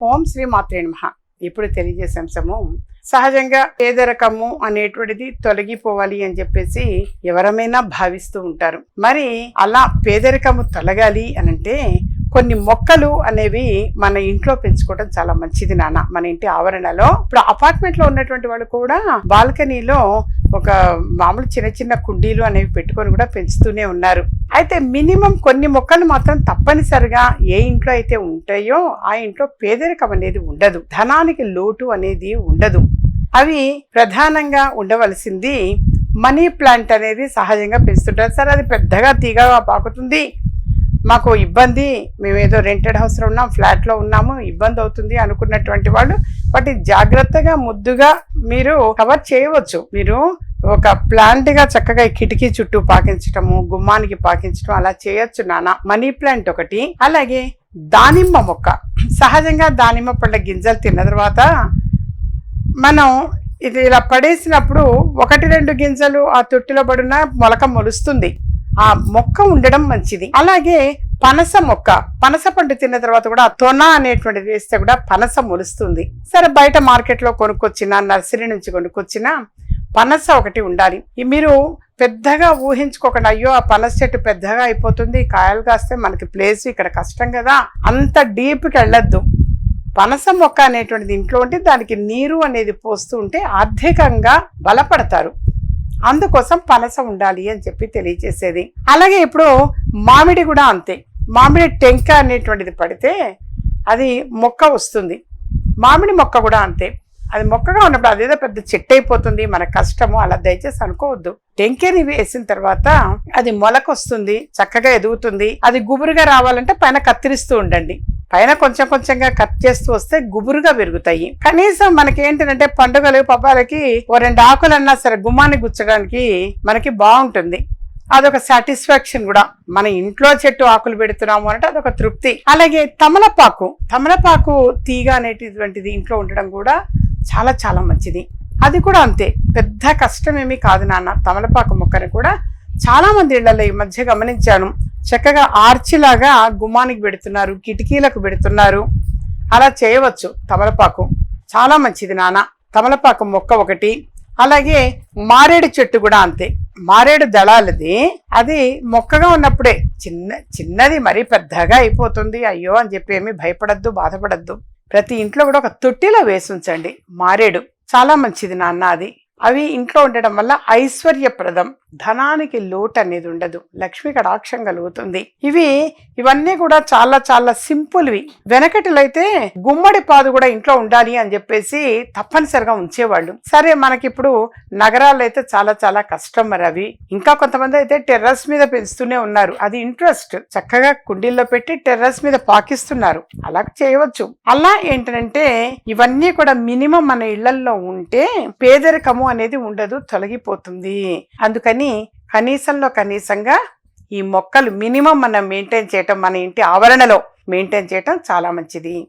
ఓం శ్రీ మాత్రే నమ. ఇప్పుడు తెలియజేసే అంశము సహజంగా పేదరికము అనేటువంటిది తొలగిపోవాలి అని చెప్పేసి ఎవరమైనా భావిస్తూ ఉంటారు. మరి అలా పేదరికము తొలగాలి అని అంటే కొన్ని మొక్కలు అనేవి మన ఇంట్లో పెంచుకోవడం చాలా మంచిది నాన్న. మన ఇంటి ఆవరణలో ఇప్పుడు అపార్ట్మెంట్లో ఉన్నటువంటి వాళ్ళు కూడా బాల్కనీలో ఒక మామూలు చిన్న చిన్న కుండీలు అనేవి పెట్టుకొని కూడా పెంచుతూనే ఉన్నారు. అయితే మినిమం కొన్ని మొక్కలు మాత్రం తప్పనిసరిగా ఏ ఇంట్లో అయితే ఉంటాయో ఆ ఇంట్లో పేదరికం అనేది ఉండదు. ధనానికి లోటు అనేది ఉండదు. అవి ప్రధానంగా ఉండవలసింది మనీ ప్లాంట్ అనేది సహజంగా పెంచుతుంటారు. సరే అది పెద్దగా తీగగా పాకుతుంది. మాకు ఇబ్బంది మేము ఏదో రెంటెడ్ హౌస్లో ఉన్నాం ఫ్లాట్లో ఉన్నాము ఇబ్బంది అవుతుంది అనుకున్నటువంటి వాళ్ళు వాటి జాగ్రత్తగా ముద్దుగా మీరు కవర్ చేయవచ్చు. మీరు ఒక ప్లాంట్గా చక్కగా కిటికీ చుట్టూ పాకించటము గుమ్మానికి పాకించటం అలా చేయొచ్చు నాన్న. మనీ ప్లాంట్ ఒకటి అలాగే దానిమ్మ మొక్క. సహజంగా దానిమ్మ పళ్ళ గింజలు తిన్న తర్వాత మనం ఇది ఇలా పడేసినప్పుడు ఒకటి రెండు గింజలు ఆ తొట్టిలో పడిన మొలక మొలుస్తుంది. ఆ మొక్క ఉండడం మంచిది. అలాగే పనస మొక్క. పనస పండు తిన్న తర్వాత కూడా తొన అనేటువంటిది వేస్తే కూడా పనస మొలుస్తుంది. సరే బయట మార్కెట్లో కొనుక్కొచ్చిన నర్సరీ నుంచి కొనుక్కొచ్చిన పనస ఒకటి ఉండాలి. మీరు పెద్దగా ఊహించుకోకుండా అయ్యో ఆ పనస చెట్టు పెద్దగా అయిపోతుంది కాయలు కాస్తే మనకి ప్లేస్ ఇక్కడ కష్టం కదా. అంత డీప్కి వెళ్ళొద్దు. పనస మొక్క అనేటువంటిది ఇంట్లో ఉంటే దానికి నీరు అనేది పోస్తూ ఉంటే ఆర్థికంగా బలపడతారు. అందుకోసం పనస ఉండాలి అని చెప్పి తెలియజేసేది. అలాగే ఇప్పుడు మామిడి కూడా అంతే. మామిడి టెంక అనేటువంటిది పడితే అది మొక్క వస్తుంది. మామిడి మొక్క కూడా అంతే. అది మొక్కగా ఉన్నప్పుడు అదేదో పెద్ద చెట్టు అయిపోతుంది మన కష్టము అలా దయచేసి అనుకోవద్దు. టెంకేని వేసిన తర్వాత అది మొలకొస్తుంది చక్కగా ఎదుగుతుంది. అది గుబురుగా రావాలంటే పైన కత్తిరిస్తూ ఉండండి. పైన కొంచెం కొంచెంగా కట్ చేస్తూ వస్తే గుబురుగా పెరుగుతాయి. కనీసం మనకి ఏంటంటే పండుగలు పబ్బాలకి ఓ రెండు ఆకులన్నా సరే గుమ్మాన్ని గుచ్చడానికి మనకి బాగుంటుంది. అదొక సాటిస్ఫాక్షన్ కూడా. మన ఇంట్లో చెట్టు ఆకులు పెడుతున్నాము అంటే అదొక తృప్తి. అలాగే తమలపాకు. తమలపాకు తీగ అనేటటువంటిది ఇంట్లో ఉండడం కూడా చాలా చాలా మంచిది. అది కూడా అంతే. పెద్ద కష్టమేమీ కాదు నాన్న. తమలపాకు మొక్కని కూడా చాలామంది ఇళ్ళలో ఈ మధ్య గమనించాను. చక్కగా ఆర్చిలాగా గుమ్మానికి పెడుతున్నారు కిటికీలకు పెడుతున్నారు. అలా చేయవచ్చు తమలపాకు. చాలా మంచిది నాన్న. తమలపాకు మొక్క ఒకటి. అలాగే మారేడు చెట్టు కూడా అంతే. మారేడు దళాలది అది మొక్కగా ఉన్నప్పుడే చిన్న చిన్నది మరీ పెద్దగా అయిపోతుంది. అయ్యో అని చెప్పి ఏమీ భయపడద్దు బాధపడద్దు. ప్రతి ఇంట్లో కూడా ఒక తొట్టిలో వేసి ఉంచండి మారేడు. చాలా మంచిది నాన్న అది. అవి ఇంట్లో ఉండడం వల్ల ఐశ్వర్యప్రదం ధనానికి లోటు అనేది ఉండదు. లక్ష్మి కడాక్షం కలుగుతుంది. ఇవి ఇవన్నీ కూడా చాలా చాలా సింపుల్వి. వెనకటిలో అయితే గుమ్మడి పాదు కూడా ఇంట్లో ఉండాలి అని చెప్పేసి తప్పనిసరిగా ఉంచేవాళ్ళు. సరే మనకిప్పుడు నగరాలు అయితే చాలా చాలా కష్టం మరి అవి. ఇంకా కొంతమంది అయితే టెర్రస్ మీద పెంచుతూనే ఉన్నారు. అది ఇంట్రెస్ట్. చక్కగా కుండీల్లో పెట్టి టెర్రస్ మీద పాకిస్తున్నారు. అలా చేయవచ్చు. అలా ఏంటంటే ఇవన్నీ కూడా మినిమం మన ఇళ్ళలో ఉంటే పేదరికము అనేది ఉండదు తొలగిపోతుంది. అందుకని కనీసంలో కనీసంగా ఈ మొక్కలు మినిమం మనం మెయింటైన్ చేయటం మన ఇంటి ఆవరణలో మెయింటైన్ చేయటం చాలా మంచిది.